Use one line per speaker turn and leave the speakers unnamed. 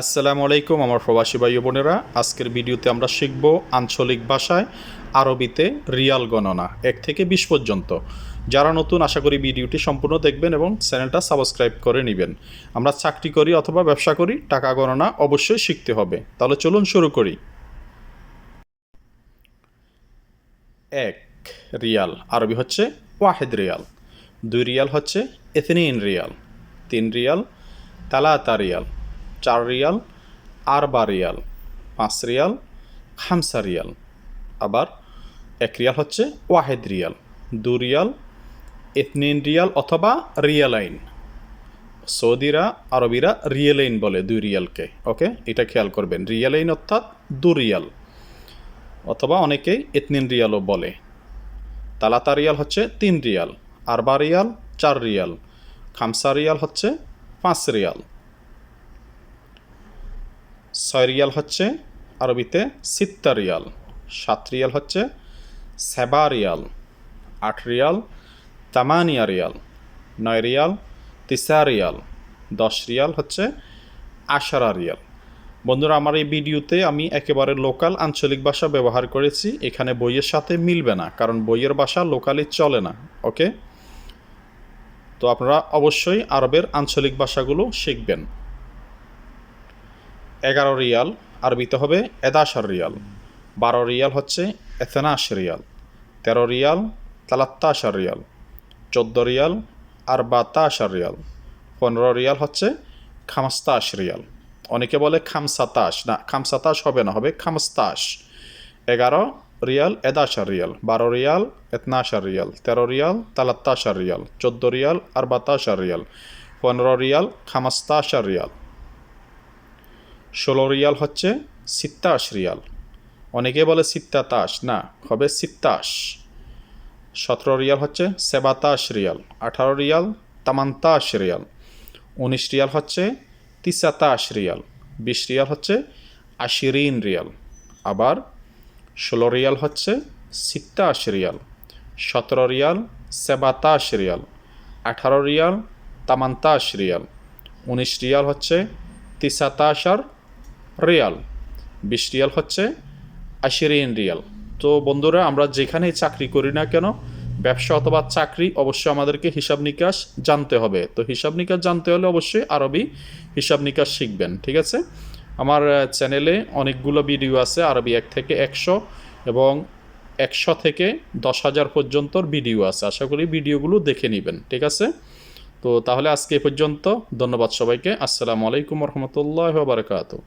আসসালামু আলাইকুম আমার প্রবাসী ভাই বোনেরা। আজকের ভিডিওতে আমরা শিখব আঞ্চলিক ভাষায় আরবিতে রিয়াল গণনা, এক থেকে বিশ পর্যন্ত। যারা নতুন, আশা করি ভিডিওটি সম্পূর্ণ দেখবেন এবং চ্যানেলটা সাবস্ক্রাইব করে নেবেন। আমরা চাকরি করি অথবা ব্যবসা করি, টাকা গণনা অবশ্যই শিখতে হবে। তাহলে চলুন শুরু করি। এক, রিয়াল। আরবি হচ্ছে ওয়াহেদ রিয়াল। দুই রিয়াল হচ্ছে এথনিন রিয়াল। তিন রিয়াল, তালাতা রিয়াল। চার রিয়াল, আরবা রিয়াল, পাঁচ রিয়াল, খামসা রিয়াল। আবার এক রিয়াল হচ্ছে ওয়াহেদ রিয়াল, দু রিয়াল, এথনিন রিয়াল অথবা রিয়ালাইন। সৌদিরা, আরবিরা রিয়েলাইন বলে দুই রিয়ালকে, ওকে? এটা খেয়াল করবেন, রিয়ালাইন অর্থাৎ দু রিয়াল। অথবা অনেকেই এথনিন রিয়ালও বলে। তালাতা রিয়াল হচ্ছে তিন রিয়াল, আরবা রিয়াল, চার রিয়াল, খামসা রিয়াল হচ্ছে পাঁচ রিয়াল। ছয় রিয়াল হচ্ছে আরবিতে সিত্তা রিয়াল, সাত রিয়াল হচ্ছে সেবা রিয়াল, আট রিয়াল তামানিয়া রিয়াল, নয় রিয়াল তিসা রিয়াল, দশ রিয়াল হচ্ছে আশারা রিয়াল। বন্ধুরা, আমার এই ভিডিওতে আমি একেবারে লোকাল আঞ্চলিক ভাষা ব্যবহার করেছি, এখানে বইয়ের সাথে মিলবে না, কারণ বইয়ের ভাষা লোকালি চলে না, ওকে? তো আপনারা অবশ্যই আরবের আঞ্চলিক ভাষাগুলো শিখবেন। এগারো রিয়াল, আরবিতে হবে এদাশার রিয়াল। বারো রিয়াল হচ্ছে এথেনাশ রিয়াল। তেরো রিয়াল তালাত্তাশার রিয়াল। চোদ্দ রিয়াল আর বাতাশার রিয়াল। পনেরো রিয়াল হচ্ছে খামস্তাশ রিয়াল। অনেকে বলে খামসাতাশ। না, খামসাতাশ হবে না, হবে খামস্তাশ। এগারো রিয়াল এদাশার রিয়াল। বারো রিয়াল এতনাশার রিয়াল। তেরো রিয়াল তালাত্তাশার রিয়াল। চোদ্দ রিয়াল আর বাতাশার রিয়াল। পনেরো রিয়াল খামাস্তাশার রিয়াল। ষোলো রিয়াল হচ্ছে সিত্তাশ রিয়াল। অনেকে বলে সিত্তাতাস না, হবে সিত্তাশ। সতেরো রিয়াল হচ্ছে সেবাতাশ রিয়াল, আঠারো রিয়াল তামান্তাশ রিয়াল, উনিশ রিয়াল হচ্ছে তিসাতাশ রিয়াল, বিশ রিয়াল হচ্ছে আশিরিন রিয়াল। আবার ষোলো রিয়াল হচ্ছে সিত্তাশ রিয়াল, সতেরো রিয়াল সেবাতাশ রিয়াল, আঠারো রিয়াল তামান্তাশ রিয়াল, উনিশ রিয়াল হচ্ছে তিসাতাশ আর রিয়াল, বিশ রিয়াল হচ্ছে আশিরিন রিয়াল। তো বন্ধুরা, আমরা যেখানেই চাকরি করি না কেন, ব্যবসা অথবা চাকরি অবশ্যই আমাদেরকে হিসাব নিকাশ জানতে হবে। তো হিসাব নিকাশ জানতে হলে অবশ্যই আরবি হিসাব নিকাশ শিখবেন, ঠিক আছে? আমার চ্যানেলে অনেকগুলো ভিডিও আছে, আরবি এক থেকে একশো এবং একশো থেকে দশ হাজার পর্যন্তর ভিডিও আছে। আশা করি ভিডিওগুলো দেখে নেবেন, ঠিক আছে? তো তাহলে আজকে এ পর্যন্ত। ধন্যবাদ সবাইকে। আসসালামু আলাইকুম রহমতুল্লাহ বারকাতু